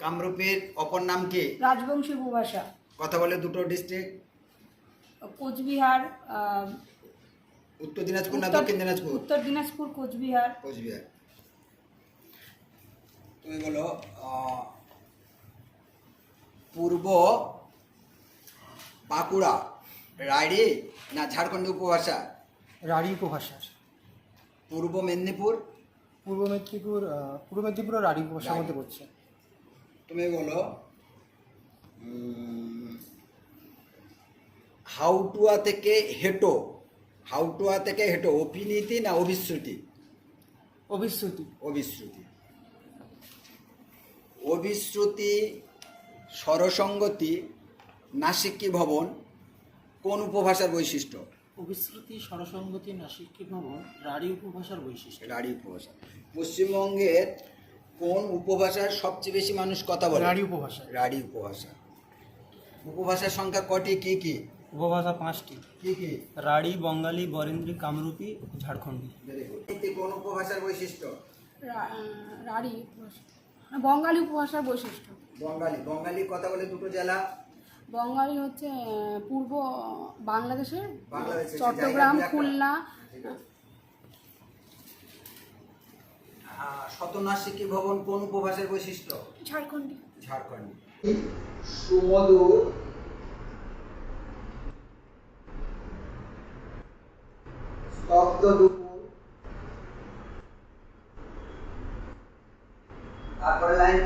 কামরূপের অপর নাম কি? রাজবংশী উপভাষা কথা বলে দুটো ডিস্ট্রিক্ট কোচবিহার উত্তর দিনাজপুর না দক্ষিণ দিনাজপুর? উত্তর দিনাজপুর কোচবিহার। কোচবিহার। তুমি বলো পূর্ব বাঁকুড়া রাঢ়ি না ঝাড়খণ্ডী উপভাষা? রাঢ়ী উপভাষা। পূর্ব মেদিনীপুর? পূর্ব মেদিনীপুর পূর্ব মেদিনীপুর আর রাঢ়ী উপভাষার মধ্যে পড়ছে। তুমি বলো হাউটুয়া থেকে হেটো হাউটুয়া থেকে হেটো অভিনীতি না অভিশ্রুতি? অভিশ্রুতি। অভিশ্রুতি। অভিশ্রুতি স্বরসঙ্গতি নাসিকি ভবন কোন উপভাষার বৈশিষ্ট্য? অভিশ্রুতি স্বরসঙ্গতি নাসিকি ভবন রাঢ়ী উপভাষার বৈশিষ্ট্য। রাঢ়ী উপভাষা। পশ্চিমবঙ্গের কোন উপভাষার সবচেয়ে বেশি মানুষ কথা বলে? রাঢ়ী উপভাষা। রাঢ়ী উপভাষা। উপভাষার সংখ্যা কটি কি কি? উপভাষা পাঁচটি। কি কি? রাঢ়ী বঙ্গালী বরেন্দ্রী কামরূপী ঝাড়খণ্ডী. কোন উপভাষার বৈশিষ্ট্য? রাঢ়ী বঙ্গালী উপভাষার বৈশিষ্ট্য। বঙ্গালী। বঙ্গালী কথা বলে দুটো জেলা? বঙ্গালী হচ্ছে পূর্ব বাংলাদেশের চট্টগ্রাম খুলনা। শতনাশিকী ভবন কোন উপভাষার বৈশিষ্ট্য? ঝাড়খণ্ডী। ঝাড়খণ্ডী। সুমদ শব্দ তারপরে লাইন